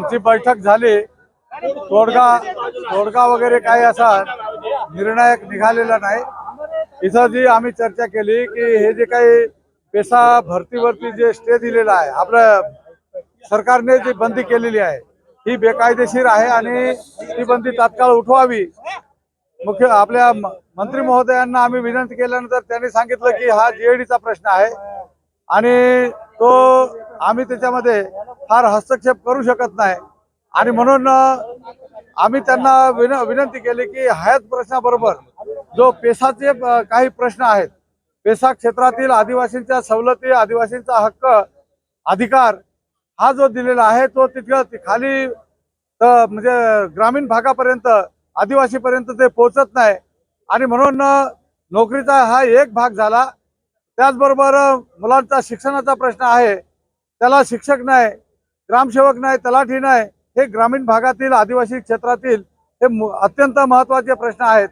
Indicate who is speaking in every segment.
Speaker 1: आमची बैठक झाली. तोडगा तोडगा वगैरे काही असा निर्णायक निघालेला नाही. इथं जी आम्ही चर्चा केली की हे जे काही पेसा भरतीवरती जे स्टे दिलेला आहे आपलं सरकारने जी बंदी केलेली आहे ही बेकायदेशीर आहे आणि ती बंदी तात्काळ उठवावी. मुख्य आपल्या मंत्री महोदयांना आम्ही विनंती केल्यानंतर त्यांनी सांगितलं की हा जीएडीचा प्रश्न आहे. आणि तो आम्ही त्याच्यामध्ये फार हस्तक्षेप करू शकत नाही. आणि म्हणून आम्ही त्यांना विन विनंती केली की ह्याच प्रश्नाबरोबर जो पेसाचे काही प्रश्न आहेत पेसा क्षेत्रातील आदिवासींच्या सवलती आदिवासींचा हक्क अधिकार हा जो दिलेला आहे तो तिथं खाली म्हणजे ग्रामीण भागापर्यंत आदिवासीपर्यंत ते पोहोचत नाही. आणि म्हणून नोकरीचा हा एक भाग झाला. त्याचबरोबर मुलांचा शिक्षणाचा प्रश्न आहे. त्याला शिक्षक नाही. ग्रामसेवक नाही तलाठी नाही हे ग्रामीण भागातील आदिवासी क्षेत्रातील हे अत्यंत महत्त्वाचे प्रश्न आहेत.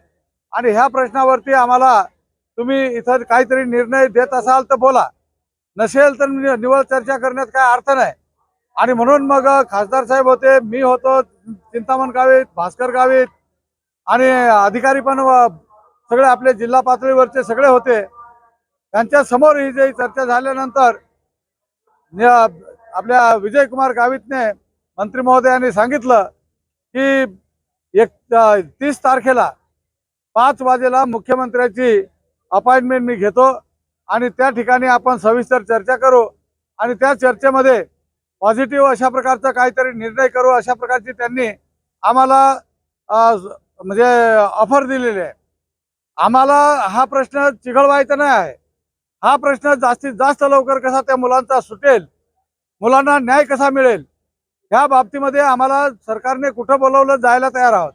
Speaker 1: आणि ह्या प्रश्नावरती आम्हाला तुम्ही इथं काहीतरी निर्णय देत असाल तर बोला. नसेल तर निवळ चर्चा करण्यात काय अर्थ नाही. आणि म्हणून मग खासदार साहेब होते मी होतो चिंतामण गावीत भास्कर गावीत आणि अधिकारी पण सगळे आपले जिल्हा पातळीवरचे सगळे होते. त्यांच्यासमोर ही जी चर्चा झाल्यानंतर आपल्या विजयकुमार गावितने मंत्री महोदयांनी सांगितलं की एक तीस तारखेला पाच वाजेला मुख्यमंत्र्याची अपॉइंटमेंट मी घेतो आणि त्या ठिकाणी आपण सविस्तर चर्चा करू आणि त्या चर्चेमध्ये पॉझिटिव्ह अशा प्रकारचा काहीतरी निर्णय करू अशा प्रकारची त्यांनी आम्हाला म्हणजे ऑफर दिलेली आहे. आम्हाला हा प्रश्न चिघळवायचा नाही आहे. हा प्रश्न जास्तीत जास्त लवकर कसा त्या मुलांचा सुटेल मुलांना न्याय कसा मिळेल? ह्या बाबतीमध्ये आम्हाला सरकारने कुठं बोलवलं जायला तयार आहोत?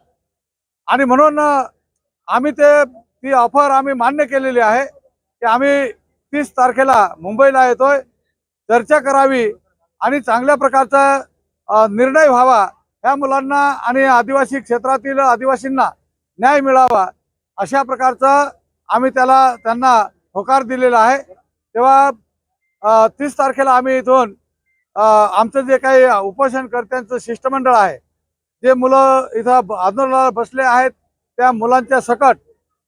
Speaker 1: आणि म्हणून आम्ही ते ती ऑफर आम्ही मान्य केलेली आहे की आम्ही तीस तारखेला मुंबईला येतोय चर्चा करावी आणि चांगल्या प्रकारचा निर्णय व्हावा. ह्या मुलांना आणि आदिवासी क्षेत्रातील आदिवासींना न्याय मिळावा अशा प्रकारचा आम्ही त्याला त्यांना होकार दिलेला आहे. तेव्हा तीस तारखेला आम्ही इथून आमचं जे काही उपोषणकर्त्यांचं शिष्टमंडळ आहे जे मुलं इथं आंदोलनाला बसले आहेत त्या मुलांच्या सकट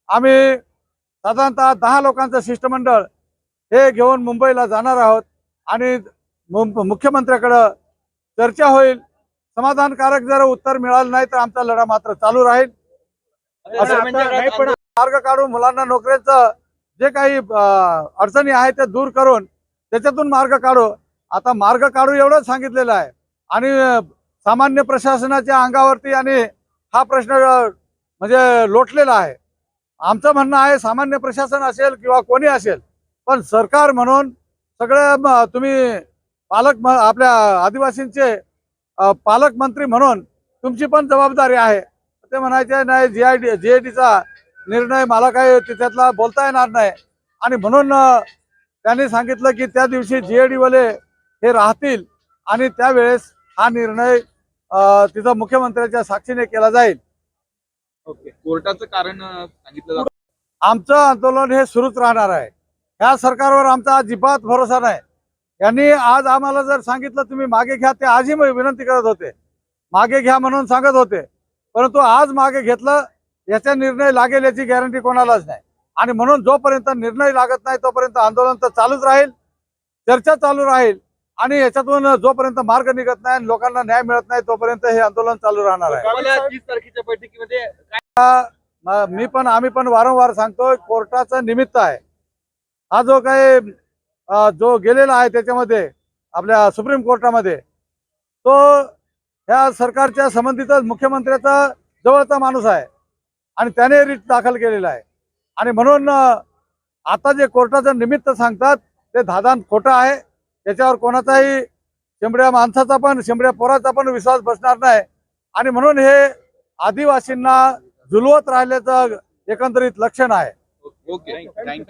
Speaker 1: आम्ही साधारणतः दहा लोकांचं शिष्टमंडळ हे घेऊन मुंबईला जाणार आहोत आणि मुख्यमंत्र्याकडं चर्चा होईल. समाधानकारक जर उत्तर मिळालं नाही तर आमचा लढा मात्र चालू राहील. असं मार्ग काढून मुलांना नोकऱ्याचं जे काही अडचणी आहेत ते दूर करून त्याच्यातून मार्ग काढू. आता मार्ग काढू एवढंच सांगितलेलं आहे. आणि सामान्य प्रशासनाच्या अंगावरती आणि हा प्रश्न म्हणजे लोटलेला आहे. आमचं म्हणणं आहे सामान्य प्रशासन असेल किंवा कोणी असेल पण सरकार म्हणून सगळ्या तुम्ही पालक म- आपल्या आदिवासींचे पालकमंत्री म्हणून तुमची पण जबाबदारी आहे. ते म्हणायचे नाही G I D G I डीचा निर्णय मला काही तिच्यातला बोलता येणार नाही. आणि म्हणून त्यांनी सांगितलं की त्या दिवशी जी आय डीवाले हे राहतील. आणि त्यावेळेस हा निर्णय तिथं मुख्यमंत्र्याच्या साक्षीने केला जाईल.
Speaker 2: ओके. कोर्टाचं कारण सांगितलं
Speaker 1: आमचं आंदोलन हे सुरूच राहणार आहे. ह्या सरकारवर आमचा अजिबात भरोसा नाही. यांनी आज आम्हाला जर सांगितलं तुम्ही मागे घ्या ते आजही मी विनंती करत होते. मागे घ्या म्हणून सांगत होते. परंतु आज मागे घेतलं याचा निर्णय लागेल याची गॅरंटी कोणालाच नाही. आणि म्हणून जोपर्यंत निर्णय लागत नाही तोपर्यंत आंदोलन तर चालूच राहील. चर्चा चालू राहील. आणि याच्यातून जोपर्यंत मार्ग निघत नाही आणि लोकांना न्याय मिळत नाही तोपर्यंत हे आंदोलन चालू राहणार आहे. म- पण आम्ही पण वारंवार सांगतो कोर्टाचं निमित्त आहे. हा जो काही जो गेलेला आहे त्याच्यामध्ये आपल्या सुप्रीम कोर्टामध्ये तो ह्या सरकारच्या संबंधितच मुख्यमंत्र्याचा जवळचा माणूस आहे आणि त्याने रिट दाखल केलेला आहे. आणि म्हणून आता जे कोर्टाचं निमित्त सांगतात ते धादान खोटं आहे. त्याच्यावर कोणाचाही शेंबड्या माणसाचा पण शेंबड्या पोराचा पण विश्वास बसणार नाही. आणि म्हणून हे आदिवासींना झुलवत राहिल्याचं एकंदरीत लक्षण आहे.
Speaker 2: Okay thank you